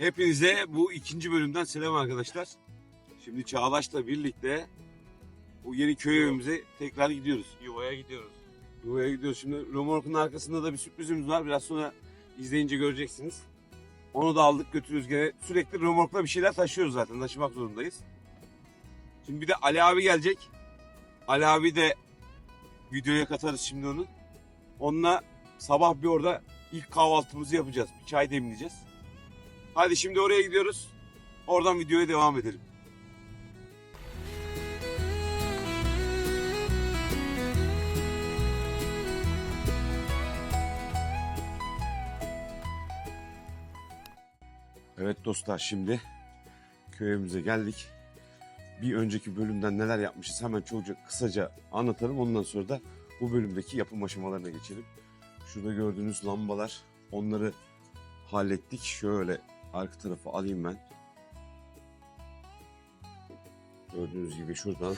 Hepinize bu ikinci bölümden selam arkadaşlar. Şimdi Çağdaş'la birlikte bu yeni köy evimize tekrar gidiyoruz. Yuvaya gidiyoruz. Yuvaya gidiyoruz. Şimdi Romork'un arkasında da bir sürprizimiz var. Biraz sonra izleyince göreceksiniz. Onu da aldık götürüyoruz gene. Sürekli Romork'la bir şeyler taşıyoruz zaten. Taşımak zorundayız. Şimdi bir de Ali abi gelecek. Ali abi de videoya katarız şimdi onu. Onunla sabah bir orada ilk kahvaltımızı yapacağız. Bir çay demleyeceğiz. Hadi şimdi oraya gidiyoruz. Oradan videoya devam edelim. Evet dostlar şimdi köyümüze geldik. Bir önceki bölümden neler yapmışız hemen çocuk kısaca anlatalım. Ondan sonra da bu bölümdeki yapım aşamalarına geçelim. Şurada gördüğünüz lambalar onları hallettik. Şöyle arka tarafı alayım ben. Gördüğünüz gibi şuradan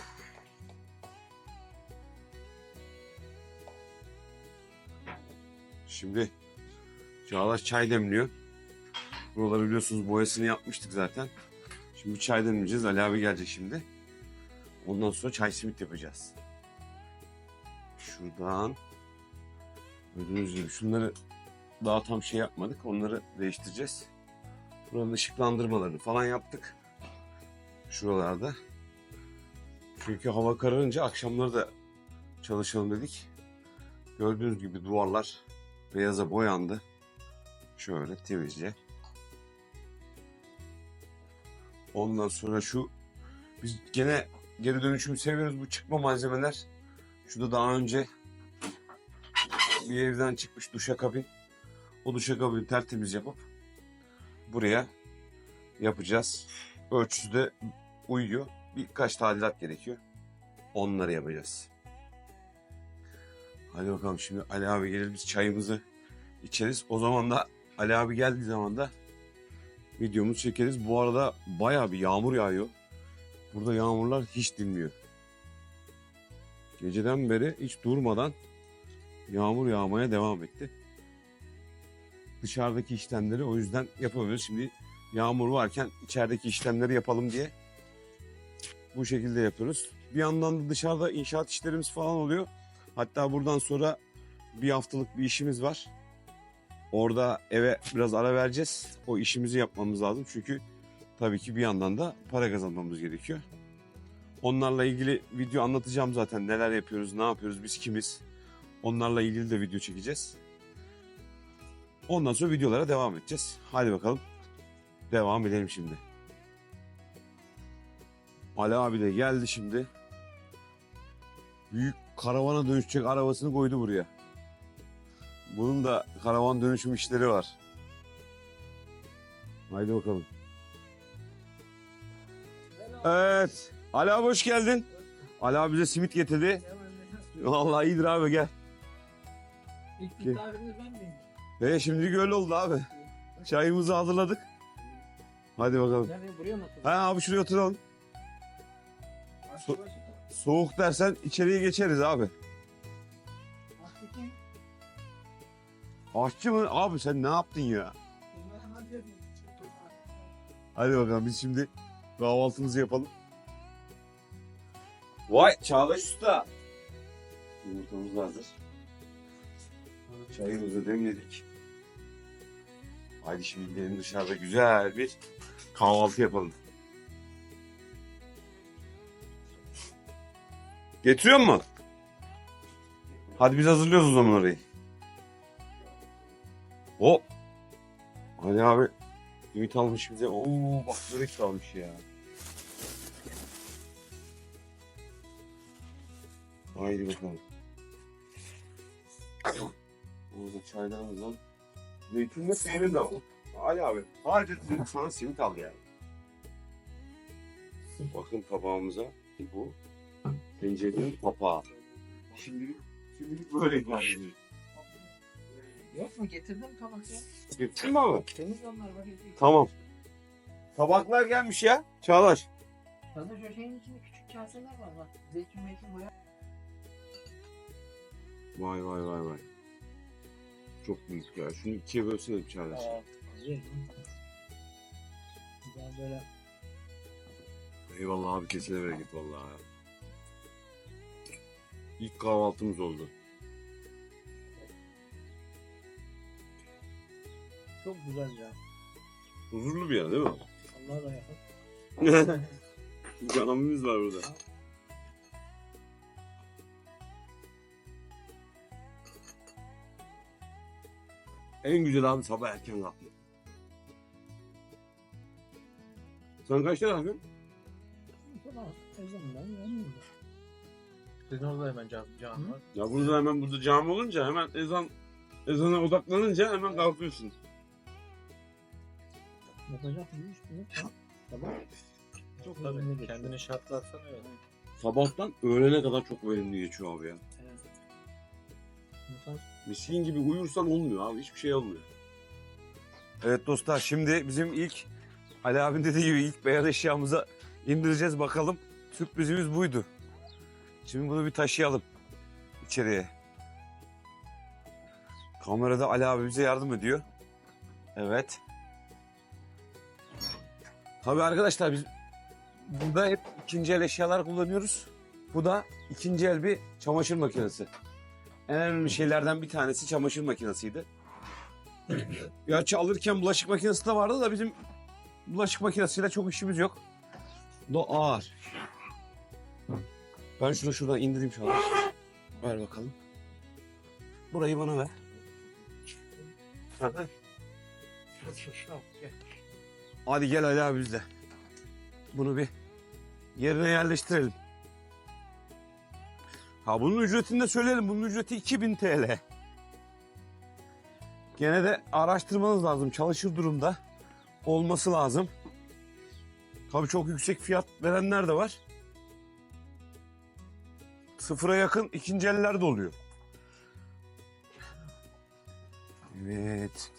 Şimdi Çağdaş çay demliyor. Buraları biliyorsunuz boyasını yapmıştık zaten. Şimdi çay demleyeceğiz. Ali abi gelecek şimdi. Ondan sonra çay simit yapacağız. Şuradan gördüğünüz gibi şunları daha tam şey yapmadık. Onları değiştireceğiz. Buranın ışıklandırmalarını falan yaptık. Şuralarda. Çünkü hava kararınca akşamları da çalışalım dedik. Gördüğünüz gibi duvarlar beyaza boyandı. Şöyle temizce. Ondan sonra şu biz gene geri dönüşümü seviyoruz bu çıkma malzemeler. Şurada daha önce bir evden çıkmış duşakabin. O duşakabini tertemiz yapıp buraya yapacağız. Ölçüsü de uyuyor. Birkaç tadilat gerekiyor. Onları yapacağız. Hadi bakalım şimdi Ali abi gelir biz çayımızı içeriz. O zaman da Ali abi geldiği zaman da videomuzu çekeriz. Bu arada bayağı bir yağmur yağıyor. Burada yağmurlar hiç dinmiyor. Geceden beri hiç durmadan yağmur yağmaya devam etti. Dışarıdaki işlemleri o yüzden yapamıyoruz. Şimdi yağmur varken içerideki işlemleri yapalım diye bu şekilde yapıyoruz. Bir yandan da dışarıda inşaat işlerimiz falan oluyor. Hatta buradan sonra bir haftalık bir işimiz var. Orada eve biraz ara vereceğiz. O işimizi yapmamız lazım. Çünkü tabii ki bir yandan da para kazanmamız gerekiyor. Onlarla ilgili video anlatacağım zaten. Neler yapıyoruz, ne yapıyoruz, biz kimiz. Onlarla ilgili de video çekeceğiz. Ondan sonra videolara devam edeceğiz. Hadi bakalım. Devam edelim şimdi. Ali abi de geldi şimdi. Büyük karavana dönüşecek arabasını koydu buraya. Bunun da karavan dönüşüm işleri var. Haydi bakalım. Evet. Ali abi hoş geldin. Ali abi bize simit getirdi. Vallahi iyidir abi gel. İlk misafiriniz ben miyim? Ve şimdi öyle oldu abi. Çayımızı hazırladık. Hadi bakalım. Yani buraya mı oturuyorsun? Ha abi şuraya oturalım. Başı- Soğuk dersen içeriye geçeriz abi. aşçı mı? Abi sen ne yaptın ya? Hadi bakalım biz şimdi kahvaltımızı yapalım. Vay Çağdaş Usta. Yumurtamız da hazır. Çayımızı demledik. Haydi şimdi gidelim dışarıda güzel bir kahvaltı yapalım. Getiriyor mu? Hadi biz hazırlıyoruz o zaman orayı. Hop. Hadi abi. Ümit almış bize. Oo bak börek almış ya. Haydi bakalım. Burada çaylarımız var. Zeytin de peynir de var. Ali abi harcasın sana simit al yani. Bakın tabağımıza bu tencerenin kapağı. Şimdilik, şimdilik böyle ediyoruz. Yok mu? Getirdim tabak ya. Getirdin mi abi? Temiz onlar var. Tamam. Tabaklar gelmiş ya. Çağdaş. Sana şu şeyin içinde küçük kaseler var bak. Zeytin meytin boya. Vay vay vay vay. Çok büyük ya. Şunu ikiye bölsene bir Çağdaş. Aa, güzel. Böyle Eyvallah abi kesine bereket vallahi. İlk kahvaltımız oldu. çok güzel ya. Huzurlu bir yer değil mi? Allah'a da yakın. Camimiz var burada. En güzel abi sabah erken kalkmak. Sen kaçta kalkıyorsun? Tamam. Ezanından yanıyorum. Sizin orada hemen can, can var. Ya burada hemen burada cami olunca hemen ezan ezana odaklanınca hemen kalkıyorsun. Yok. ha. Tamam. Çok Tabii kendini şartlarsan evet. Sabahtan öğlene kadar çok verimli geçiyor abi ya. Evet. Miskin gibi uyursan olmuyor abi. Hiçbir şey olmuyor. Evet dostlar şimdi bizim ilk Ali abinin dediği gibi ilk beyaz eşyamıza indireceğiz bakalım. Sürprizimiz buydu. Şimdi bunu bir taşıyalım içeriye. Kamerada Ali abi bize yardım ediyor. Evet. Tabii arkadaşlar biz burada hep ikinci el eşyalar kullanıyoruz. Bu da ikinci el bir çamaşır makinesi. En önemli şeylerden bir tanesi çamaşır makinesiydi. Gerçi alırken bulaşık makinesi de vardı da bizim bulaşık makinesiyle çok işimiz yok. Da ağır. Ben şunu şuradan indireyim şu an. Ver bakalım. Burayı bana ver. Hadi gel Ali abi bizle. Bunu bir yerine yerleştirelim. Ha bunun ücretini de söyleyelim. Bunun ücreti 2000 TL. Gene de araştırmanız lazım. Çalışır durumda olması lazım. Tabii çok yüksek fiyat verenler de var. Sıfıra yakın ikinci eller de oluyor. Evet.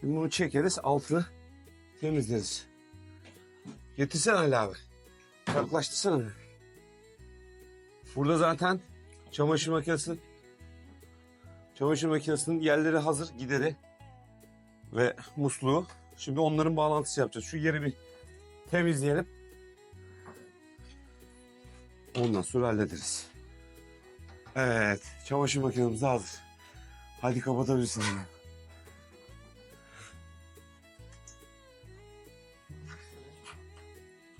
Şimdi bunu çekeriz, altını temizleriz. Getirsene Ali abi. Yaklaştırsana. bir. Burada zaten çamaşır makinesi çamaşır makinesinin yerleri hazır, gideri ve musluğu. Şimdi onların bağlantısı yapacağız. Şu yeri bir temizleyelim. Ondan sonra hallederiz. Evet, çamaşır makinemiz hazır. Hadi kapatabilirsin.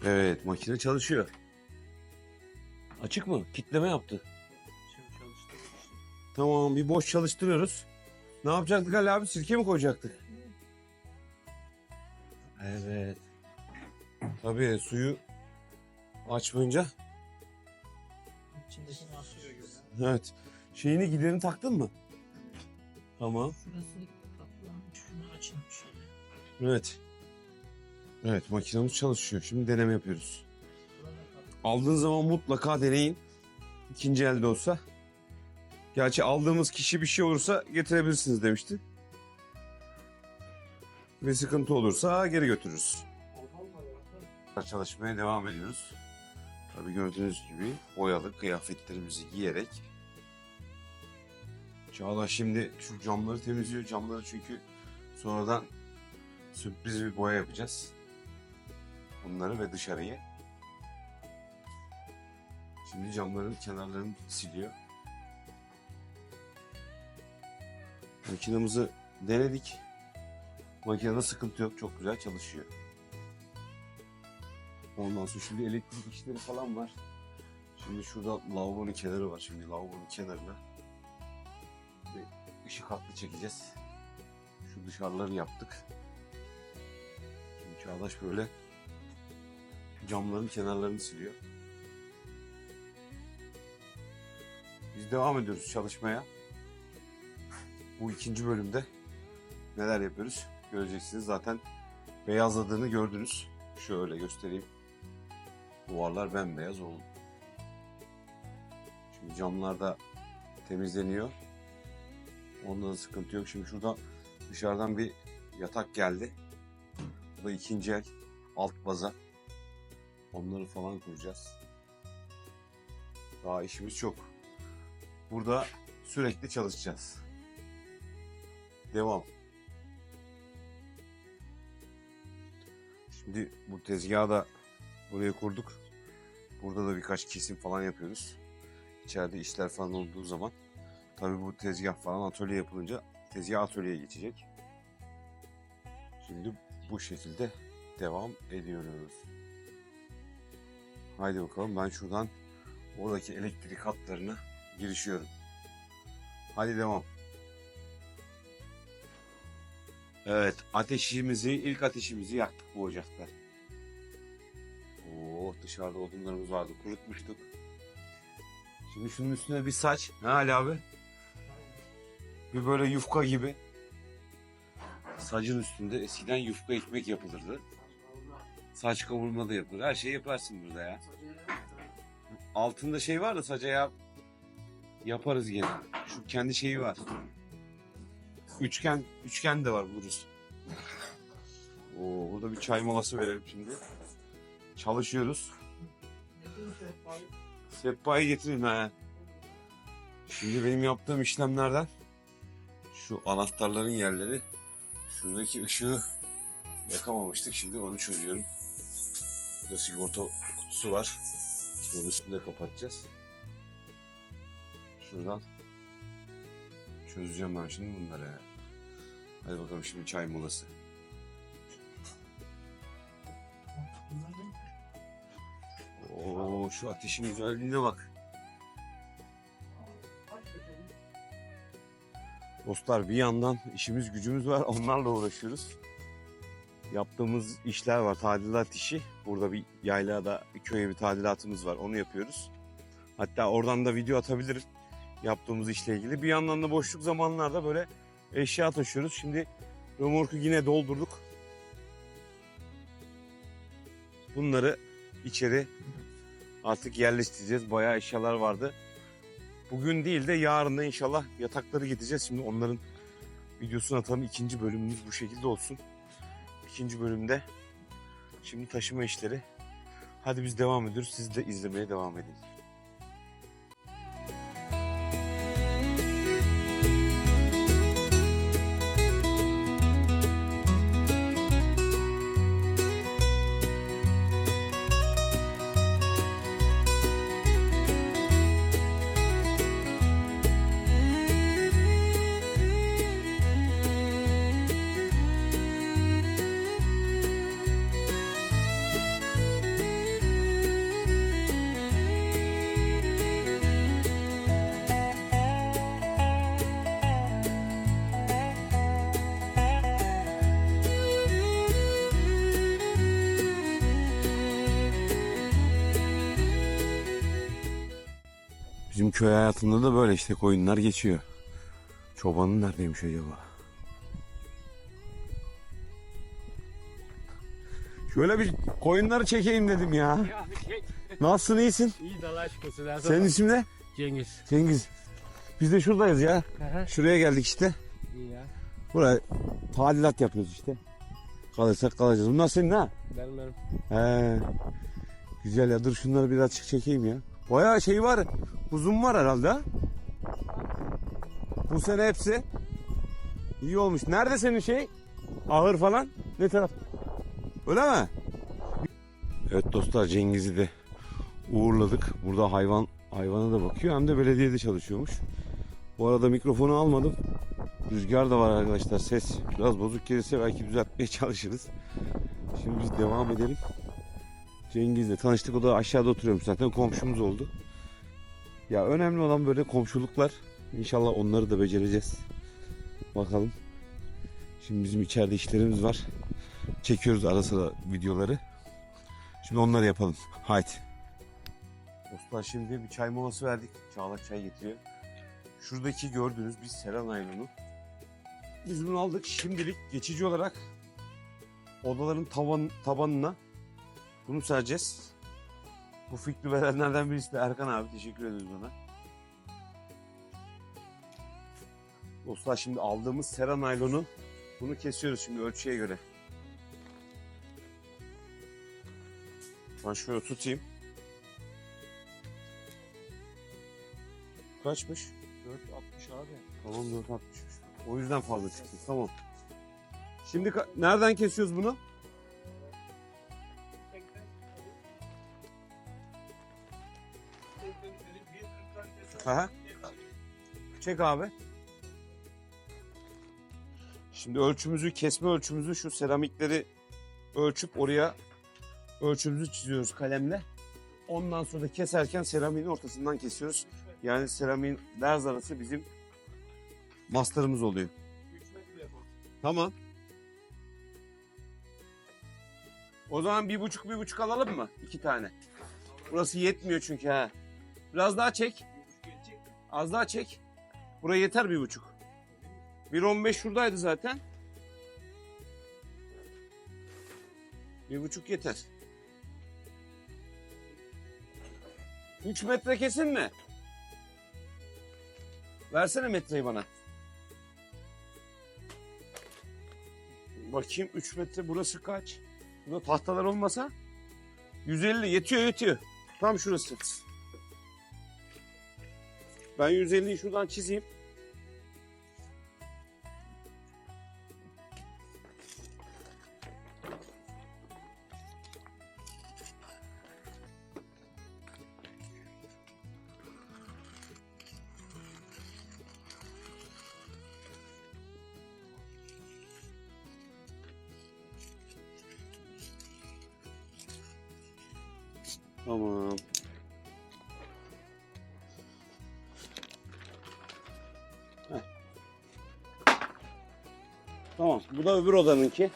Evet makine çalışıyor. Açık mı? Kitleme yaptı. Şimdi işte. Tamam bir boş çalıştırıyoruz. Ne yapacaktık Ali abi? Sirke mi koyacaktık? Evet. Tabii suyu açmayınca. içindeki nasıl Evet. Şeyini giderini taktın mı? Tamam. Şurası kaplanmış. Şunu açayım şöyle. Evet. Evet makinemiz çalışıyor. Şimdi deneme yapıyoruz. Aldığınız zaman mutlaka deneyin. İkinci elde olsa. Gerçi aldığımız kişi bir şey olursa getirebilirsiniz demişti. Ve sıkıntı olursa geri götürürüz. Çalışmaya devam ediyoruz. Tabii gördüğünüz gibi boyalı kıyafetlerimizi giyerek. Çağla şimdi şu camları temizliyor. Camları çünkü sonradan sürpriz bir boya yapacağız. Bunları ve dışarıyı. Şimdi camların kenarlarını siliyor. Makinamızı denedik. Makinede sıkıntı yok. Çok güzel çalışıyor. Ondan sonra şimdi elektrik işleri falan var. Şimdi şurada lavabonun kenarı var. Şimdi lavabonun kenarına bir ışık hattı çekeceğiz. Şu dışarıları yaptık. Şimdi Çağdaş böyle camların kenarlarını siliyor. Biz devam ediyoruz çalışmaya. Bu ikinci bölümde neler yapıyoruz göreceksiniz. Zaten beyazladığını gördünüz. Şöyle göstereyim. Duvarlar bembeyaz oldu. Şimdi camlar da temizleniyor. Onda da sıkıntı yok. Şimdi şurada dışarıdan bir yatak geldi. Bu da ikinci el. Alt baza. Onları falan kuracağız. Daha işimiz çok. Burada sürekli çalışacağız. devam. Şimdi bu tezgahı da buraya kurduk. Burada da birkaç kesim falan yapıyoruz. İçeride işler falan olduğu zaman. Tabii bu tezgah falan atölye yapılınca tezgah atölyeye geçecek. Şimdi bu şekilde devam ediyoruz. Haydi bakalım ben şuradan oradaki elektrik hatlarına girişiyorum. Hadi devam. Evet ateşimizi ilk ateşimizi yaktık bu ocakta. Oo dışarıda odunlarımız vardı kurutmuştuk. Şimdi şunun üstüne bir saç. Ne Ali abi? Bir böyle yufka gibi. Sacın üstünde eskiden yufka ekmek yapılırdı. Saç kavurma da yapılır. Her şeyi yaparsın burada ya. Altında şey var da saca yap. Yaparız gene. Şu kendi şeyi var. Üçgen, üçgen de var buluruz. Oo, burada bir çay molası verelim şimdi. Çalışıyoruz. Sehpayı getirin ha. Şimdi benim yaptığım işlemlerden şu anahtarların yerleri şuradaki ışığı yakamamıştık. Şimdi onu çözüyorum. Burada sigorta kutusu var. İşte onun üstünde kapatacağız. Şuradan çözeceğim ben şimdi bunları. Hadi bakalım şimdi çay molası. Oo şu ateşin güzelliğine bak. Dostlar bir yandan işimiz gücümüz var onlarla uğraşıyoruz. Yaptığımız işler var tadilat işi. Burada bir yaylada bir köye bir tadilatımız var onu yapıyoruz. Hatta oradan da video atabilirim yaptığımız işle ilgili. Bir yandan da boşluk zamanlarda böyle eşya taşıyoruz. Şimdi römorku yine doldurduk. Bunları içeri artık yerleştireceğiz. Bayağı eşyalar vardı. Bugün değil de yarın da inşallah yatakları gideceğiz. Şimdi onların videosunu atalım. İkinci bölümümüz bu şekilde olsun. İkinci bölümde şimdi taşıma işleri. Hadi biz devam ediyoruz. Siz de izlemeye devam edin. Bizim köy hayatında da böyle işte koyunlar geçiyor. Çobanın neredeymiş acaba? Şöyle bir koyunları çekeyim dedim ya. Bir. Nasılsın iyisin? İyi dala aşk olsun. Ben Senin isim ne? Cengiz. Cengiz. Biz de şuradayız ya. Şuraya geldik işte. İyi ya. Buraya tadilat yapıyoruz işte. Kalırsak kalacağız. Bunlar senin ha? Benim benim. He. Güzel ya dur şunları biraz açık çekeyim ya. Bayağı şey var. Uzun var herhalde ha? Bu sene hepsi. İyi olmuş. Nerede senin şey? Ahır falan? Ne taraf? Öyle mi? Evet dostlar Cengiz'i de uğurladık. Burada hayvan hayvana da bakıyor hem de belediyede çalışıyormuş. Bu arada mikrofonu almadım. Rüzgar da var arkadaşlar. Ses biraz bozuk gelirse belki düzeltmeye çalışırız. Şimdi biz devam edelim. Cengiz'le tanıştık. O da aşağıda oturuyormuş zaten. Komşumuz oldu. Ya önemli olan böyle komşuluklar. İnşallah onları da becereceğiz. Bakalım. Şimdi bizim içeride işlerimiz var. Çekiyoruz ara sıra videoları. Şimdi onları yapalım. Haydi. Dostlar şimdi bir çay molası verdik. Çağla çay getiriyor. Şuradaki gördüğünüz bir sera naylonu. Biz bunu aldık. Şimdilik geçici olarak odaların tavan, tabanına bunu sereceğiz. Bu fikri verenlerden birisi de Erkan abi. Teşekkür ederiz ona. Dostlar şimdi aldığımız sera naylonu bunu kesiyoruz şimdi ölçüye göre. Ben şöyle tutayım. Kaçmış? 4.60 abi. Tamam 4.60. O yüzden fazla çıktı. Tamam. Şimdi nereden kesiyoruz bunu? Aha. Çek abi. Şimdi ölçümüzü, kesme ölçümüzü şu seramikleri ölçüp oraya ölçümüzü çiziyoruz kalemle. Ondan sonra da keserken seramiğin ortasından kesiyoruz. Yani seramiğin derz arası bizim masterımız oluyor. Tamam. O zaman bir buçuk bir buçuk alalım mı? İki tane. Burası yetmiyor çünkü ha. Biraz daha çek. Az daha çek. Buraya yeter bir buçuk. 1.15 şuradaydı zaten. Bir buçuk yeter. 3 metre kesin mi? Versene metreyi bana. Bakayım 3 metre burası kaç? Burada tahtalar olmasa 150 yetiyor yetiyor. Tam şurası. Ben 150'yi şuradan çizeyim. Bu da öbür odanınki.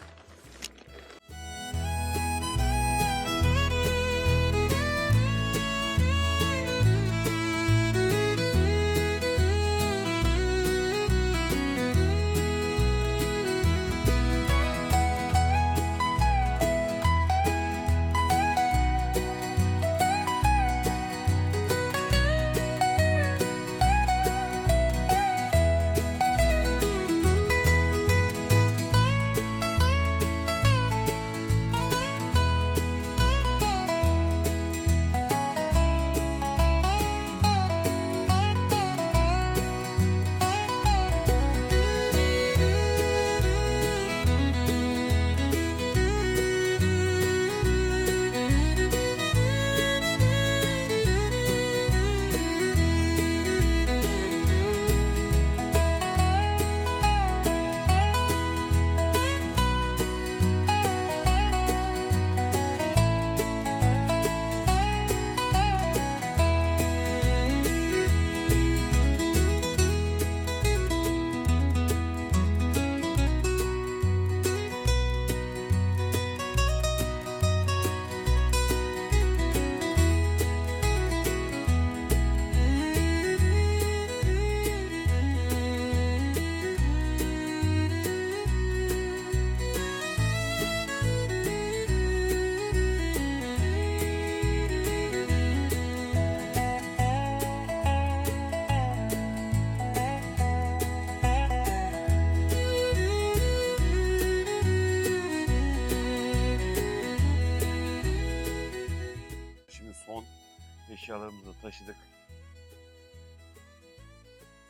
Taşıdık.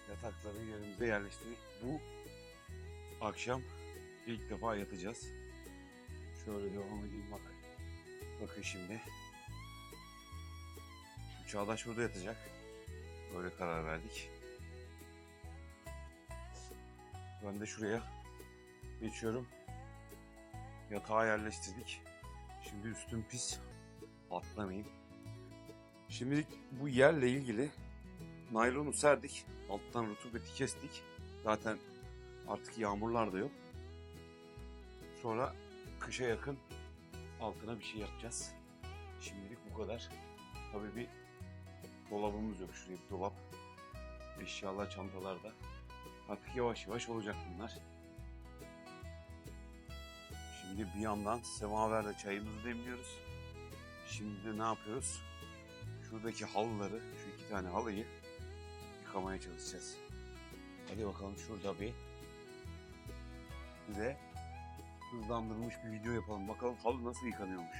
Yatakları yerimize yerleştirdik. Bu akşam ilk defa yatacağız. Şöyle devam edeyim bak. Bakın şimdi. Çağdaş burada yatacak. Böyle karar verdik. Ben de şuraya geçiyorum. Yatağı yerleştirdik. Şimdi üstüm pis. Atlamayayım. Şimdilik bu yerle ilgili naylonu serdik. Alttan rutubeti kestik. Zaten artık yağmurlar da yok. Sonra kışa yakın altına bir şey yapacağız. Şimdilik bu kadar. Tabii bir dolabımız yok. Şuraya bir dolap. Eşyalar, çantalar da. Artık yavaş yavaş olacak bunlar. Şimdi bir yandan semaverde çayımızı demliyoruz. Şimdi ne yapıyoruz? Şuradaki halıları, şu iki tane halıyı yıkamaya çalışacağız. Hadi bakalım şurada bir bize hızlandırılmış bir video yapalım. Bakalım halı nasıl yıkanıyormuş.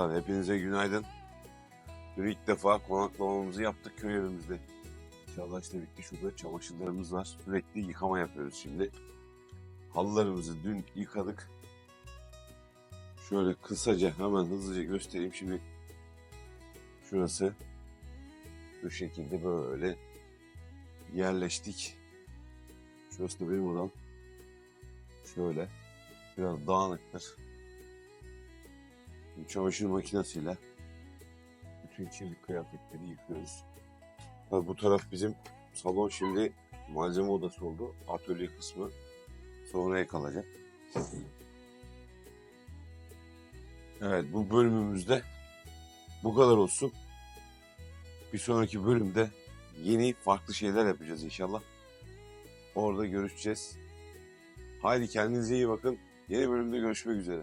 Dostlar hepinize günaydın. Dün ilk defa konaklamamızı yaptık köy evimizde. İşte bitti. Şurada çamaşırlarımız var. Sürekli yıkama yapıyoruz şimdi. Halılarımızı dün yıkadık. Şöyle kısaca hemen hızlıca göstereyim. Şimdi şurası bu şekilde böyle yerleştik. Şurası da benim odam. Şöyle biraz dağınıktır. Çamaşır makinesiyle bütün kirli kıyafetleri yıkıyoruz. Tabii bu taraf bizim salon şimdi malzeme odası oldu. Atölye kısmı sonraya kalacak. Evet bu bölümümüzde bu kadar olsun. Bir sonraki bölümde yeni farklı şeyler yapacağız inşallah. Orada görüşeceğiz. Haydi kendinize iyi bakın. Yeni bölümde görüşmek üzere.